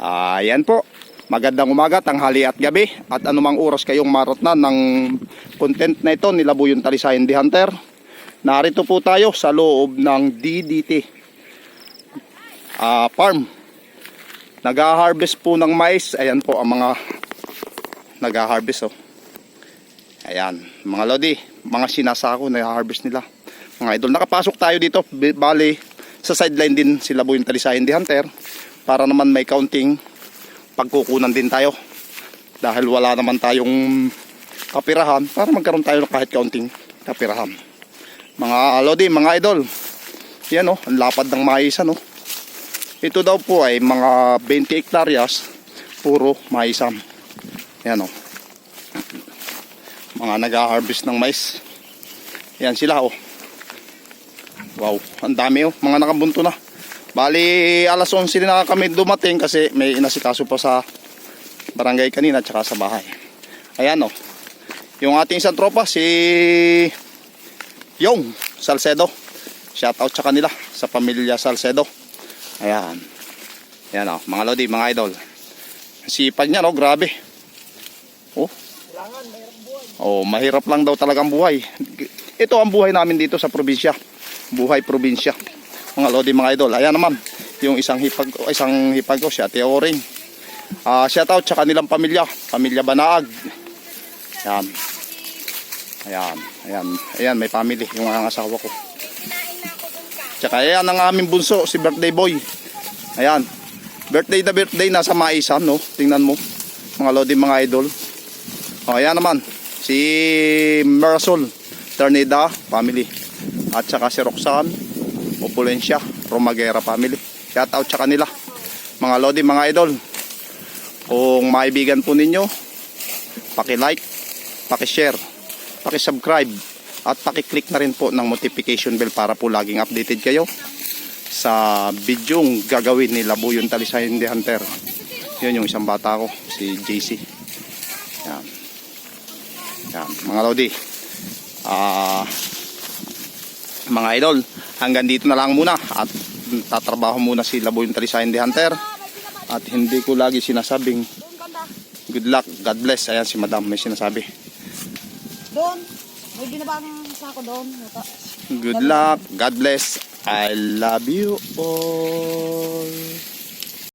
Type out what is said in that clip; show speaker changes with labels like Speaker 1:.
Speaker 1: Ayan po. Magandang umaga, tanghali at gabi at anumang oras kayong marot na ng content na ito nila Buyon Talisayan di Hunter. Narito po tayo sa loob ng DDT ah, farm. Nag-harvest po ng mais. Ayan po ang mga nag-harvest oh. Ayan, mga lodi, mga sinasako na harvest nila. Mga idol, nakapasok tayo dito. Bali, sa sideline din sila Buyon Talisayan di Hunter para naman may counting pagkukunan din tayo. Dahil wala naman tayong kapirahan para magkaroon tayo ng kahit kaunting kapirahan. Mga lodi, mga idol yan o, ang lapad ng maisan o ito daw po ay mga 20 hektaryas puro maisan yan o mga nag-harvest ng mais. Yan sila o wow, ang dami o, mga nakabunto na Bali, alas 11 na kami dumating kasi may inasikaso pa sa barangay kanina at saka sa bahay. Ayan o. Yung ating isang tropa, si Yung Salcedo. Shoutout sa kanila, sa pamilya Salcedo. Ayan. Ayan o, mga lodi, mga idol. Sipag niya no, grabe. Oh. Oh, mahirap lang daw talagang buhay. Ito ang buhay namin dito sa probinsya. Buhay probinsya mga lodi mga idol. Ayan naman, yung isang hipag isang hipag ko si Ate Oring. Ah, shout out sa kanilang pamilya, pamilya Banaag. Ayan. Ayan, ayan, ayan may family yung mga asawa ko. Tsaka ayan ang aming bunso, si birthday boy. Ayan. Birthday na birthday nasa maisan, no? Tingnan mo. Mga lodi mga idol. O, ayan naman. Si Marisol Ternida family. At saka si Roxanne Opulensya, Romagera family. Shout out sa kanila. Mga lodi, mga idol. Kung maibigan po ninyo, paki-like, paki-share, paki-subscribe, at paki-click na rin po ng notification bell para po laging updated kayo sa bidyong gagawin ni Labuyon Talisayan the Hunter. Yun yung isang bata ko, si JC. Yan. Yan, mga lodi. Ah, mga idol, hanggang dito na lang muna at tatrabaho muna si Laboy yung Talisayan the Hunter at hindi ko lagi sinasabing good luck, God bless ayan si madam may sinasabi
Speaker 2: Doon. May binabang sako doon. Ito.
Speaker 1: good luck, God bless I love you all